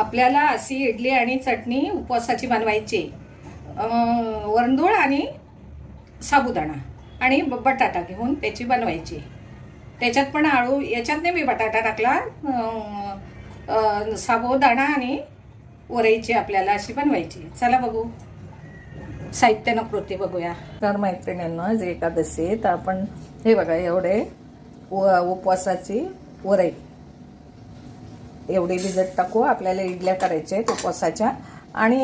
आपल्याला अशी इडली आणि चटणी उपवासाची बनवायची. अं, वरंदूळ आणि साबुदाणा आणि ब- बटाटा घेऊन त्याची बनवायची. त्याच्यात पण आळू याच्यात नाही मी बटाटा टाकला. साबुदाणा आणि वरईची आपल्याला अशी बनवायची. चला बघू. साहित्यानं कृती बघूया. तर मैत्रिणींना जे एकादशी तर आपण हे बघा एवढे व उपवासाची वरई. एवढी भिजत टाकू आपल्याला इडल्या करायच्या आहेत उपवासाच्या. आणि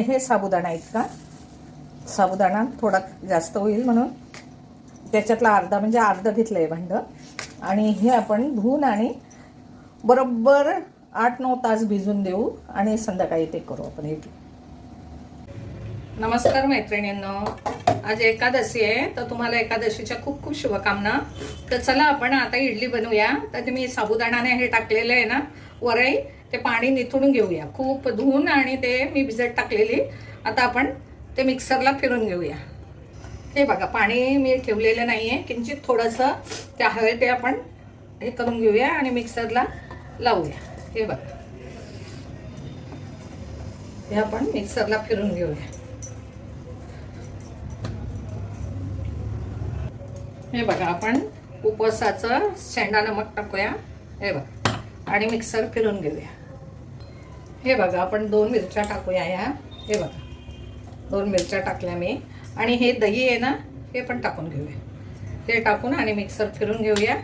हे साबुदाणा आहेत का? साबुदाणा थोडा जास्त होईल म्हणून. त्याच्यातला अर्धा म्हणजे अर्ध घेतलं आहे भांडं. आणि हे आपण धुवून आणि बरोबर आठ नऊ तास भिजून देऊ आणि संध्याकाळी ते करू आपण इडली. नमस्कार मैत्रिणींनो. आज एकादशी आहे तर तुम्हाला एकादशीच्या खूप खूप शुभकामना. तर चला आपण आता इडली बनवूया. तर मी साबुदाणाने हे टाकलेलं आहे ना वरही ते पाणी निथळून घेऊया. खूप धुवून आणि ते मी भिजत टाकलेली. आता आपण ते मिक्सरला फिरून घेऊया. हे बघा पाणी मी ठेवलेलं नाही आहे किंचित थोडंसं त्या हवे ते आपण हे करून घेऊया आणि मिक्सरला लावूया. हे बघा. हे आपण मिक्सरला फिरून घेऊया. हे बघा आपण उपवासाचं शेंडा नमक टाकूया. हे बघा. आणि मिक्सर फिरून घेऊया. हे बघा आपण दोन मिरच्या टाकूया ह्या हे बघा दोन मिरच्या टाकल्या मी. आणि हे दही आहे ना हे पण टाकून घेऊया. ते टाकून आणि मिक्सर फिरून घेऊया.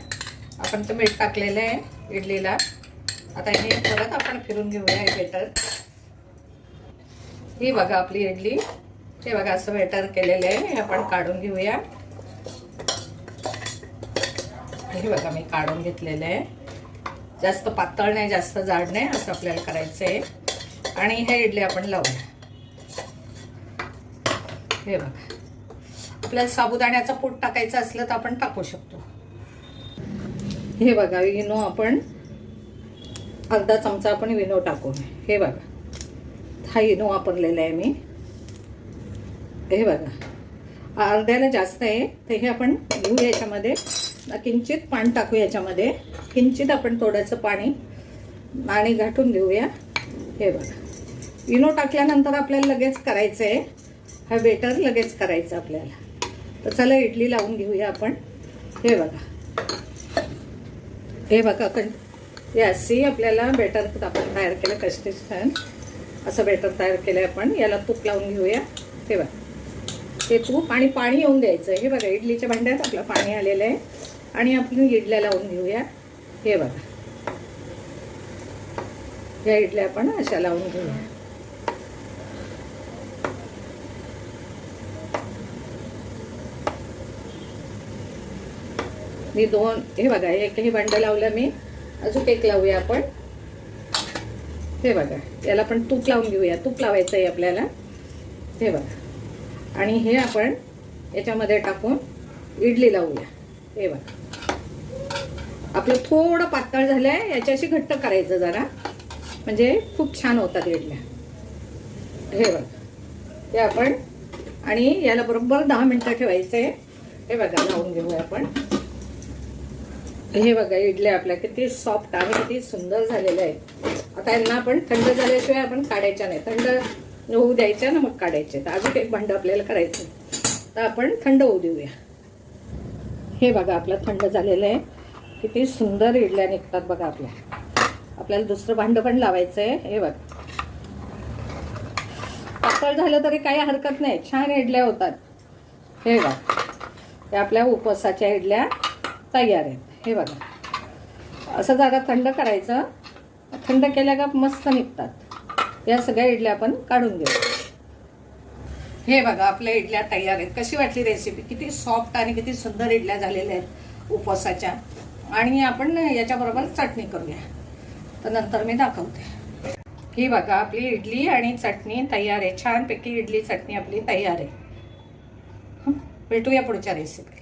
आपण तर मीठ टाकलेलं आहे इडलीला. आता हे परत आपण फिरून घेऊया हे बेटर ही बघा आपली इडली. हे बघा असं बेटर केलेलं आहे. हे आपण काढून घेऊया. हे बघा मी काढून घेतलेलं आहे. जास्त पातळ नाही जास्त जाड नाही असं आपल्याला करायचं आहे. आणि हे इडली आपण लावूया हे बघा. आपल्याला साबुदाण्याचं पूट टाकायचं असलं तर आपण टाकू शकतो. हे बघा विनो आपण अर्धा चमचा आपण विनो टाकू हे बघा. हा इनो वापरलेला आहे मी. हे बघा. अर्ध्याला जास्त आहे. तर हे आपण घेऊ याच्यामध्ये. किंचित पाणी टाकू याच्यामध्ये. किंचित आपण थोडंसं पाणी आणि घाटून घेऊया. हे बघा. इनो टाकल्यानंतर आपल्याला लगेच करायचं आहे हा बेटर लगेच करायचं आपल्याला. तर चला इडली लावून घेऊया आपण. हे बघा. हे बघा कण हे अशी आपल्याला बेटर आपण तयार केलं कष्टी छान. असं बेटर तयार केलं आपण. याला तूप लावून घेऊया. हे बघा. ते तूप आणि पाणी येऊन द्यायचं. हे बघा इडलीच्या भांड्यात आपलं पाणी आलेलं आहे. आणि आपण इडल्या लावून घेऊया. हे बघा. या इडल्या आपण अशा लावून घेऊया. मी दोन हे बघा एक हे भांडं लावलं मी. अजून एक लावूया आपण. हे बघा याला आपण तूप लावून घेऊया. तूप लावायचं आहे आपल्याला. हे बघा. आणि हे आपण याच्यामध्ये टाकून इडली लावूया. हे बघा. आपलं थोडं पातळ झालं आहे याच्याशी घट्ट करायचं जरा. म्हणजे खूप छान होतात इडल्या. हे बघा. हे आपण आणि याला बरोबर दहा मिनटं ठेवायचं आहे हे बघा लावून घेऊया आपण. हे बघा इडल्या आपल्या किती सॉफ्ट आणि किती सुंदर झालेल्या आहेत. आता यांना आपण थंड झाल्याशिवाय आपण काढायच्या नाही. थंड होऊ द्यायच्या ना मग काढायचे. तर अजून एक भांडं आपल्याला करायचं तर आपण थंड होऊ देऊया. हे बघा आपलं थंड झालेलं आहे. किती सुंदर इडल्या निघतात बघा आपल्या. आपल्याला दुसरं भांडं पण लावायचं आहे. हे बघा. पातळ झालं तरी काही हरकत नाही. छान इडल्या होतात. हे बघा. हे आपल्या उपवासाच्या इडल्या तयार आहेत. हे बघा. असं जरा थंड करायचं. थंड केल्या का मस्त निघतात. या सगळ्या इडल्या आपण काढून घेऊ. हे बघा आपल्या इडल्या तयार आहेत. कशी वाटली रेसिपी किती सॉफ्ट आणि किती सुंदर इडल्या झालेल्या आहेत उपवासाच्या. आणि आपण याच्याबरोबर चटणी करूया. तर नंतर मी दाखवते. ही बघा आपली इडली आणि चटणी तयार आहे. छानपैकी इडली चटणी आपली तयार आहे. भेटूया पुढच्या रेसिपी